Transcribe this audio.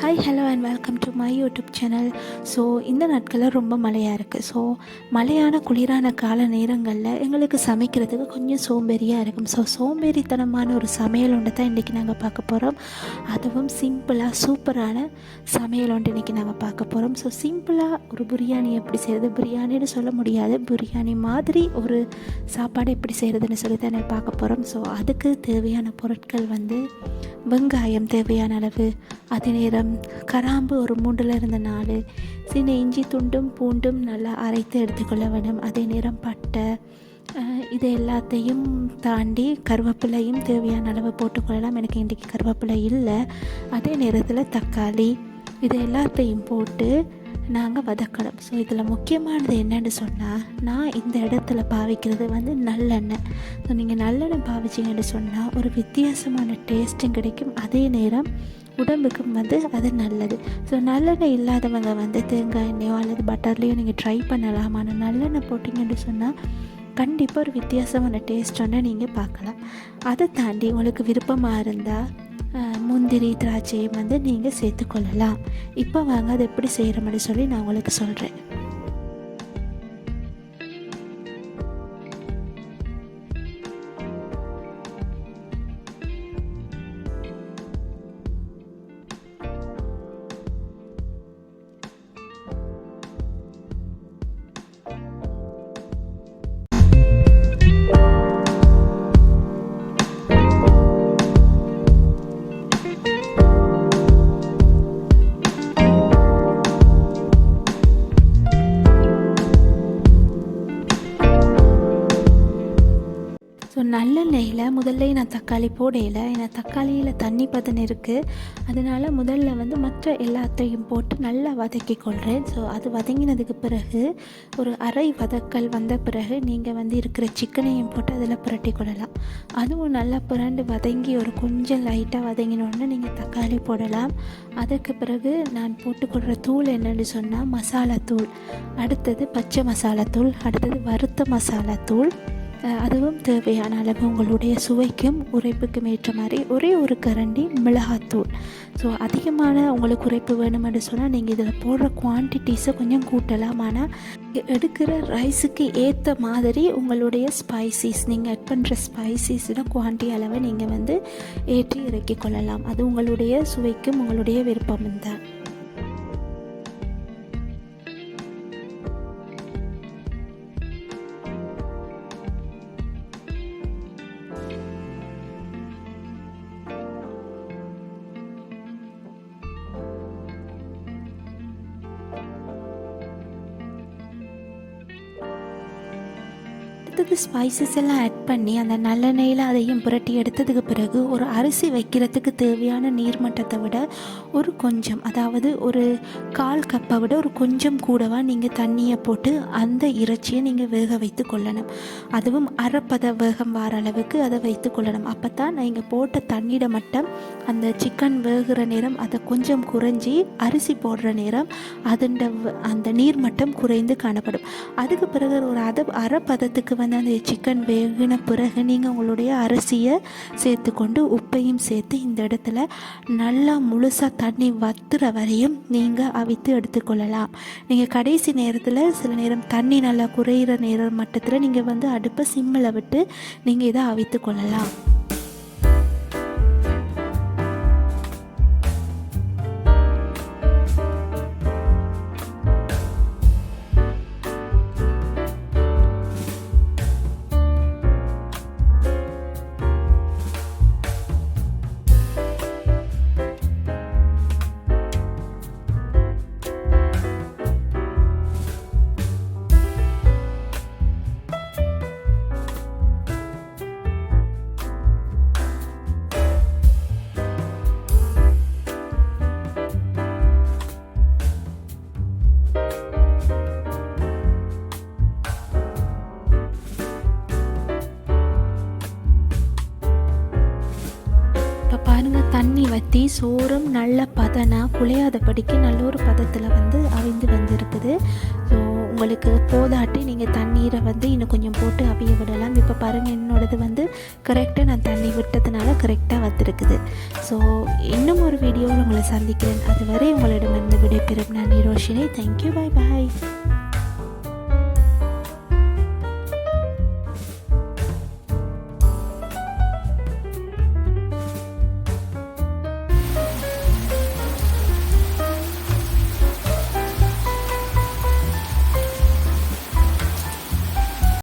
Hi hello and welcome to my YouTube channel so இந்த நாட்களில் ரொம்ப மழையாக இருக்குது ஸோ மழையான குளிரான கால நேரங்களில் எங்களுக்கு சமைக்கிறதுக்கு கொஞ்சம் சோம்பேறியாக இருக்கும். ஸோ சோம்பேறித்தனமான ஒரு சமையல் ஒன்று தான் இன்றைக்கி நாங்கள் பார்க்க போகிறோம் அதுவும் சிம்பிளாக சூப்பரான சமையல் ஒன்று இன்றைக்கி நாங்கள் பார்க்க போகிறோம் ஸோ சிம்பிளாக ஒரு பிரியாணி எப்படி செய்கிறது பிரியாணின்னு சொல்ல முடியாது. பிரியாணி மாதிரி ஒரு சாப்பாடு எப்படி செய்கிறதுன்னு சொல்லி தான் நாங்கள் பார்க்க போகிறோம் ஸோ அதுக்கு தேவையான பொருட்கள் வந்து வெங்காயம் தேவையான அளவு. அதே நேரம் கராம்பு ஒரு மூன்றில் இருந்த நாலு. சின்ன இஞ்சி துண்டும் பூண்டும் நல்லா அரைத்து எடுத்துக்கொள்ள வேண்டும். அதே நேரம் பட்டை இதை இது எல்லாத்தையும் தாண்டி கருவேப்பிலையும் தேவையான அளவு போட்டுக்கொள்ளலாம் எனக்கு இன்றைக்கி கருவேப்பிலை இல்லை. அதே நேரத்தில் தக்காளி இது எல்லாத்தையும் போட்டு நாங்கள் வதக்கணும். ஸோ இதில் முக்கியமானது என்னன்னு சொன்னால் நான் இந்த இடத்துல பாவிக்கிறது வந்து நல்லெண்ணெய். ஸோ நீங்கள் நல்லெண்ணெய் பாவிச்சிங்கன்னு சொன்னால் ஒரு வித்தியாசமான டேஸ்ட்டும் கிடைக்கும். அதே நேரம் உடம்புக்கும் வந்து அது நல்லது. ஸோ நல்லெண்ணெய் இல்லாதவங்க வந்து தேங்காய் எண்ணெயோ அல்லது பட்டர்லேயோ நீங்கள் ட்ரை பண்ணலாம். ஆனால் நல்லெண்ணெய் போட்டிங்கன்னு சொன்னால் கண்டிப்பாக ஒரு வித்தியாசமான டேஸ்ட் ஒன்று நீங்கள் பார்க்கலாம். அதை தாண்டி உங்களுக்கு விருப்பமாக இருந்தால் முந்திரி திராட்சையும் வந்து நீங்கள் சேர்த்துக்கொள்ளலாம். இப்போ வாங்க அதை எப்படி செய்கிற மாதிரி சொல்லி நான் உங்களுக்கு சொல்கிறேன் நல்லெண்ணெயில் முதல்ல நான் தக்காளி போடையில் ஏன்னா தக்காளியில் தண்ணி பதன் இருக்குது அதனால் முதல்ல வந்து மற்ற எல்லாத்தையும் போட்டு நல்லா வதக்கி கொள்கிறேன் ஸோ அது வதங்கினதுக்கு பிறகு ஒரு அரை வதக்கல் வந்த பிறகு நீங்கள் வந்து இருக்கிற சிக்கனையும் போட்டு அதில் புரட்டி கொள்ளலாம். அதுவும் நல்லா புரண்டு வதங்கி ஒரு கொஞ்சம் லைட்டாக வதங்கினோடனே நீங்கள் தக்காளி போடலாம். அதுக்கு பிறகு நான் போட்டுக்கொள்கிற தூள் என்னென்னு சொன்னால் மசாலா தூள். அடுத்தது பச்சை மசாலா தூள் அடுத்தது வறுத்த மசாலா தூள். அதுவும் தேவையான அளவு உங்களுடைய சுவைக்கும் உரைப்புக்கும் ஏற்ற மாதிரி ஒரே ஒரு கரண்டி மிளகாத்தூள். ஸோ அதிகமான உங்களுக்கு உரைப்பு வேணுமென்று சொன்னால் நீங்கள் இதில் போடுற குவான்டிட்டிஸை கொஞ்சம் கூட்டலாம். ஆனால் எடுக்கிற ரைஸுக்கு ஏற்ற மாதிரி உங்களுடைய ஸ்பைசிஸ் நீங்கள் ஆட் பண்ணுற ஸ்பைசிஸோட குவான்டி அளவை நீங்கள் வந்து ஏற்றி இறக்கி கொள்ளலாம். அது உங்களுடைய சுவைக்கும் உங்களுடைய விருப்பமும் தான். அடுத்தது ஸ்பைசஸ் எல்லாம் ஆட் பண்ணி அந்த நல்லெண்ணெயில் அதையும் புரட்டி எடுத்ததுக்கு பிறகு ஒரு அரிசி வைக்கிறதுக்கு தேவையான நீர்மட்டத்தை விட ஒரு கொஞ்சம் அதாவது ஒரு கால் கப்பை விட ஒரு கொஞ்சம் கூடவா நீங்கள் தண்ணியை போட்டு அந்த இறைச்சியை நீங்கள் வேக வைத்து கொள்ளணும். அதுவும் அரைப்பத வேகம் வர அளவுக்கு அதை வைத்து கொள்ளணும். அப்போ தான் நீங்கள் போட்ட தண்ணீரை மட்டம் அந்த சிக்கன் வேகிற நேரம் அதை கொஞ்சம் குறைஞ்சி அரிசி போடுற நேரம் அதன் அந்த நீர் மட்டம் குறைந்து காணப்படும். அதுக்கு பிறகு ஒரு அத அரைப்பதத்துக்கு வந்து அந்த சிக்கன் வேகின பிறகு நீங்கள் உங்களுடைய அரிசியை சேர்த்துக்கொண்டு உப்பையும் சேர்த்து இந்த இடத்துல நல்லா முழுசாக தண்ணி வத்துற வரையும் நீங்கள் அவித்து எடுத்துக்கொள்ளலாம். நீங்கள் கடைசி நேரத்தில் சில நேரம் தண்ணி நல்லா குறையிற நேரம் மட்டத்தில் நீங்கள் வந்து அடுப்பை சிம்மில் விட்டு நீங்கள் இதை அவித்து கொள்ளலாம் பாருங்கள் தண்ணி வற்றி சோறும் நல்ல பதனா குலையாதபடிக்கு நல்ல ஒரு பதத்தில் வந்து அவிந்து வந்திருக்குது. ஸோ உங்களுக்கு போதாட்டி நீங்கள் தண்ணீரை வந்து இன்னும் கொஞ்சம் போட்டு அவிய விடலாம். இப்போ பாருங்கள் என்னோடது வந்து கரெக்டாக நான் தண்ணி விட்டதுனால கரெக்டாக வந்திருக்குது. ஸோ இன்னும் ஒரு வீடியோவில் உங்களை சந்திக்கிறேன். அதுவரை உங்களிடமிருந்து விடைபெறும் நான் ரோஷினி தேங்க்யூ பை பாய்